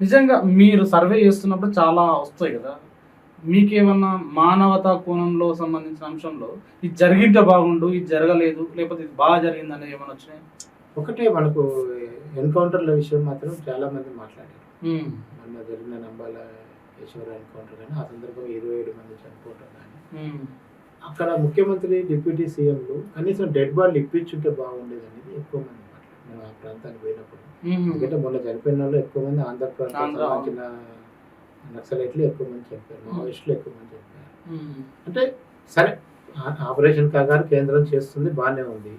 నిజంగా మీరు సర్వే చేస్తున్నప్పుడు చాలా వస్తాయి కదా. మీకేమన్నా మానవతా కోణంలో సంబంధించిన అంశంలో ఇది జరిగింటే బాగుండు ఇది జరగలేదు లేకపోతే ఇది బాగా జరిగింది అనేది ఏమైనా వచ్చినాయి? ఒకటే మనకు ఎన్కౌంటర్ల విషయం మాత్రం చాలా మంది మాట్లాడారు మొన్న జరిగిన నంబాల ఈశ్వర ఎన్కౌంటర్ కానీ ఆ సందర్భంగా ఇరవై ఏడు మంది చనిపోవటం కానీ. అక్కడ ముఖ్యమంత్రి డిప్యూటీ సీఎంలు కనీసం డెడ్ బాడీలు ఇప్పించుంటే బాగుండేది అనేది ఎక్కువ మంది మేము ఆ ప్రాంతానికి పోయినప్పుడు. ఎందుకంటే మొన్న చనిపోయిన వాళ్ళు ఎక్కువ మంది ఆంధ్ర ప్రాంతం. సంబంధించిన నక్సలైట్లు ఎక్కువ మంది చెప్పారు మావోయిస్టులు ఎక్కువ మంది చెప్పారు అంటే సరే ఆపరేషన్ కాగారు కేంద్రం చేస్తుంది బాగానే ఉంది.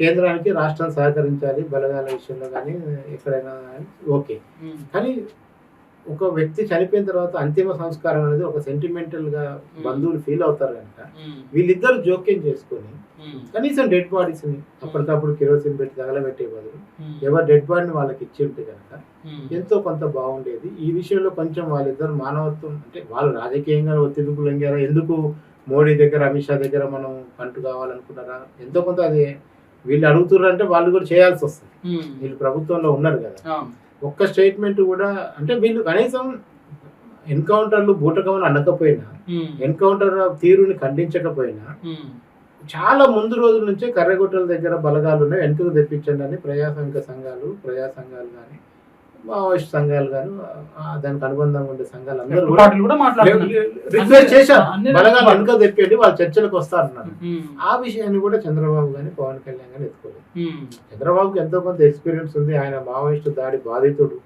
కేంద్రానికి రాష్ట్రం సహకరించాలి బలగాల విషయంలో కానీ ఎక్కడైనా ఓకే. కానీ ఒక వ్యక్తి చనిపోయిన తర్వాత అంతిమ సంస్కారం అనేది ఒక సెంటిమెంటల్గా బంధువులు ఫీల్ అవుతారు కనుక వీళ్ళిద్దరు జోక్యం చేసుకొని కనీసం డెడ్ బాడీస్ని అప్పటికప్పుడు కిరోసిన్ పెట్టి తగలబెట్టే బదులు ఎవరు డెడ్ బాడీని వాళ్ళకి ఇచ్చి ఉంటే కనుక ఎంతో కొంత బాగుండేది. ఈ విషయంలో కొంచెం వాళ్ళిద్దరు మానవత్వం అంటే వాళ్ళు రాజకీయంగా ఒత్తిడికి లొంగారా? ఎందుకు మోడీ దగ్గర అమిత్ షా దగ్గర మనం కంటు కావాలనుకున్నారా? ఎంతో కొంత అది వీళ్ళు అడుగుతున్నారు అంటే వాళ్ళు కూడా చేయాల్సి వస్తుంది. వీళ్ళు ప్రభుత్వంలో ఉన్నారు కదా. ఒక్క స్టేట్మెంట్ కూడా అంటే వీళ్ళు కనీసం ఎన్కౌంటర్లు బూటకమని అనకపోయినా ఎన్కౌంటర్ తీరుని ఖండించకపోయినా చాలా ముందు రోజుల నుంచే కర్రగుట్టల దగ్గర బలగాలు ఉన్నాయి వెనుకకు తెప్పించండి అని ప్రజాసంఘిక సంఘాలు ప్రజా సంఘాలు కానీ మావోయిస్ట్ సంఘాలు కానీ దానికి అనుబంధంగా ఉండే సంఘాలు అందరూ రిక్వెస్ట్ చేశారు. బలగాలు తెప్పండి వాళ్ళు చర్చలకు వస్తారన్నారు ఆ విషయాన్ని కూడా చంద్రబాబు కానీ పవన్ కళ్యాణ్ కానీ ఎత్తుకోలేదు. చంద్రబాబుకి ఎంతో కొంత ఎక్స్పీరియన్స్ ఉంది. ఆయన మావోయిస్ట్ దాడి బాధితుడు.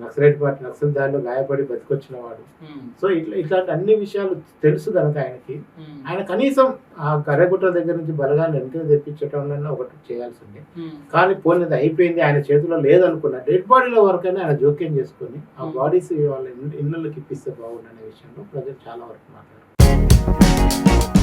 నక్సలైట్ పార్టీ నక్సల్ దాడిలో గాయపడి బతికొచ్చిన వాడు. సో ఇట్లా ఇట్లాంటి అన్ని విషయాలు తెలుసు కనుక ఆయనకి. ఆయన కనీసం ఆ కర్రగుట్ట దగ్గర నుంచి బలగాన్ని వెనక తెప్పించటం ఒకటి చేయాల్సిందే కానీ పోయినది అయిపోయింది ఆయన చేతిలో లేదనుకున్న డెడ్ బాడీల వరకైనా ఆయన జోక్యం చేసుకొని ఆ. బాడీస్ వాళ్ళ ఇళ్ళకి ఇప్పిస్తే బాగుండు అనే విషయంలో ప్రజలు చాలా వరకు మాట్లాడుతున్నారు